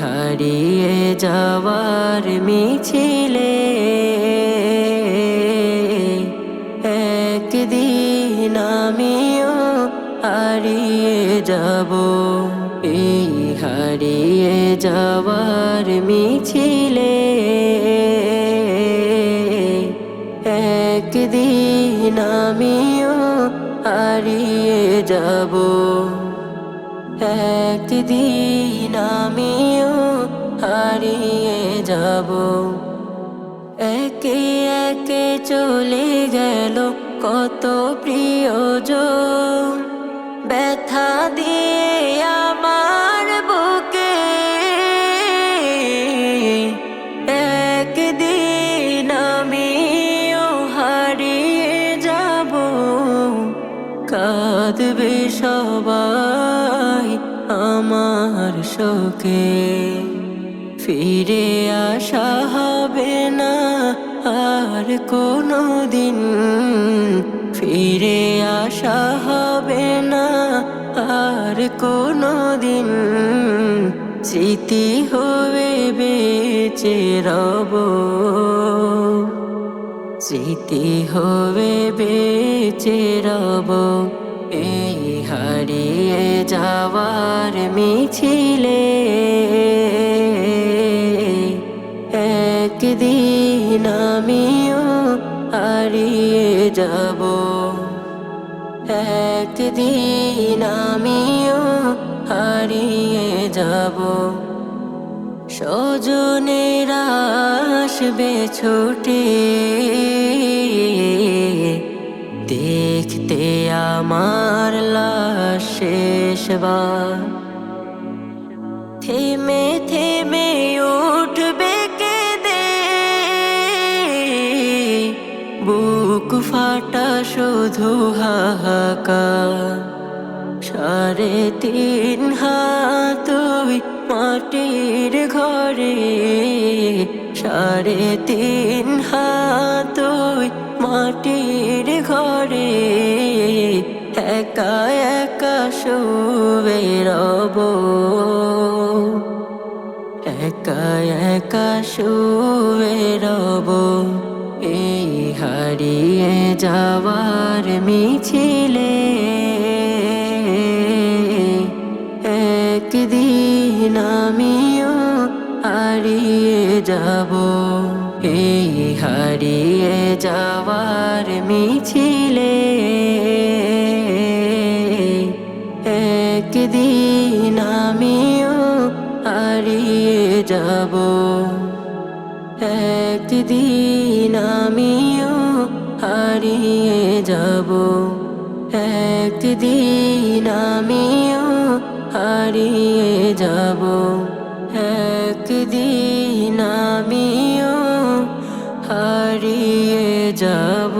হারিয়ে যাওয়ার মিছিলে একদিন আমিও হারিয়ে যাব। এই হারিয়ে যাওয়ার মিছিলে একদিন আমিও হারিয়ে যাব। একদিন আমিও হারিয়ে যাব। একে একে চলে গেল কত প্রিয়জন। ব্যথা দিয়ে আমার বুকে একদিন আমিও হারিয়ে যাব। কাঁদবে সবাই আমার শোকে ফিরে আসা হবে না আর কোনো দিন ফিরে আসা হবে না আর কোনো দিন স্মৃতি হবে বেঁচে রব। স্মৃতি হবে বেঁচে রব। যাওয়ার মিছিলে একদিন আমিও হারিয়ে যাব। একদিন আমিও হারিয়ে যাব। সজনেরা আসবে ছুটে শেষবার থেমে থেমে উঠবে কেঁদে। বুক ফাটা শুধু হাহাকার। সাড়ে তিন হাত মাটির ঘরে। সাড়ে তিন হাত মাটির ঘরে। একা একা শুয়ে রব। একা একা শুয়ে রব। এই হারিয়ে যাওয়ার মিছিলে একদিন আমিও হারিয়ে যাব। এই হারিয়ে যাওয়ার মিছিলে একদিন আমিও হারিয়ে যাব। একদিন আমিও হারিয়ে যাব। একদিন আমিও হারিয়ে যাব। একদিন আমিও হারিয়ে যাব।